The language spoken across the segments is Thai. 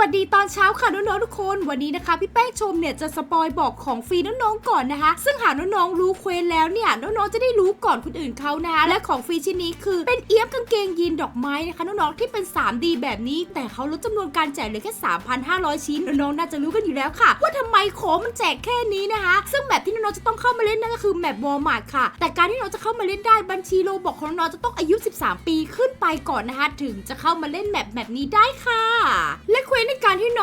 วัสดีตอนเช้าค่ะน้องๆทุกคนวันนี้นะคะ พี่แป้งชมเนี่ยจะสปอยบอกของฟรีน้องๆก่อนนะคะ ซึ่งหากน้องๆรู้เควสแล้วเนี่ยน้องๆจะได้รู้ก่อนคนอื่นเขานะคะและของฟรีชิ้นนี้คือเป็นเอี๊ยมกางเกงยีนดอกไม้นะคะน้องๆที่เป็น 3D แบบนี้ แต่เขาลดจำนวนการแจกเหลือแค่ 3,500 ชิ้นน้องๆน่าจะรู้กันอยู่แล้วค่ะ ว่าทำไมของมันแจกแค่นี้นะคะ ซึ่งแบบที่น้องๆจะต้องเข้ามาเล่นนั่นก็คือแมปวอลมาร์ทค่ะ แต่การที่น้องจะเข้ามาเล่นได้บัญชีโลบอกของน้องจะต้องอายุ 13 ปีขึ้นไปก่อนนะคะถึงจะเข้ามาเล่นแมปแบบนี้ได้ค่ะ และเควสใน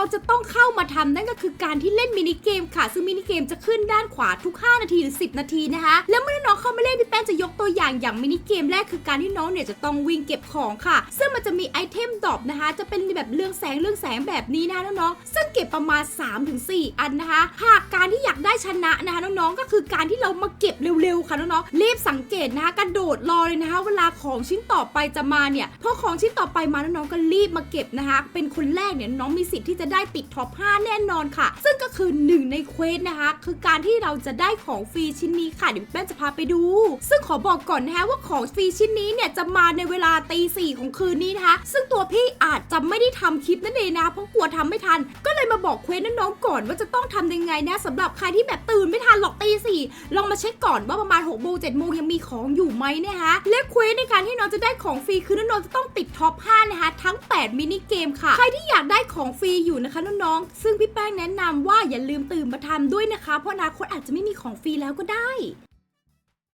การที่น้องจะต้องเข้ามาทำนั่นก็คือการที่เล่นมินิเกมค่ะ ซึ่งมินิเกมจะขึ้นด้านขวาทุก 5 นาทีหรือ 10 นาทีนะคะ แล้วเมื่อน้องเข้ามาเล่นพี่แป้งจะยกตัวอย่างอย่างมินิเกมแรกคือการที่น้องเนี่ยจะต้องวิ่งเก็บของค่ะ ซึ่งมันจะมีไอเทมดรอปนะคะ จะเป็นแบบเรื่องแสงเรื่องแสงแบบนี้นะคะน้องๆซึ่งเก็บประมาณ 3-4 อันนะคะหากการที่อยากได้ชนะนะคะน้องๆก็คือการที่เรามาเก็บเร็วๆค่ะน้องๆรีบสังเกตนะคะกระโดดรอเลยนะคะ เวลาของชิ้นต่อไปจะมาเนี่ยพอของชิ้นต่อไปมาน้องๆก็รีบมาเก็บนะคะ เป็นคนแรกเนี่ยน้องมีสิทธิ์ที่จะได้ติดท็อป 5 แน่นอนค่ะ ซึ่งก็คือหนึ่งในเควสนะคะ คือการที่เราจะได้ของฟรีชิ้นนี้ค่ะ เดี๋ยวแป้นจะพาไปดู ซึ่งขอบอกก่อนนะคะว่าของฟรีชิ้นนี้เนี่ยจะมาในเวลาตีสี่ของคืนนี้นะคะ ซึ่งตัวพี่อาจจะไม่ได้ทำคลิปนั่นเองนะเพราะกลัวทำไม่ทันก็เบอกเควสน้องๆก่อนว่าจะต้องทำยังไงนะสำหรับใครที่แบบตื่นไม่ทันหรอกตีสี่ลองมาเช็คก่อนว่าประมาณ6กโมงเจ็ดโมงยังมีของอยู่ไหมนะคะและเควสในการที่น้องจะได้ของฟรีคือน้องจะต้องติดท็อป5นะคะทั้ง 8 มินิเกมค่ะ ใครที่อยากได้ของฟรีอยู่นะคะน้องๆซึ่งพี่แป้งแนะนำว่าอย่าลืมตื่นมาทำด้วยนะคะ เพราะอนาคตอาจจะไม่มีของฟรีแล้วก็ได้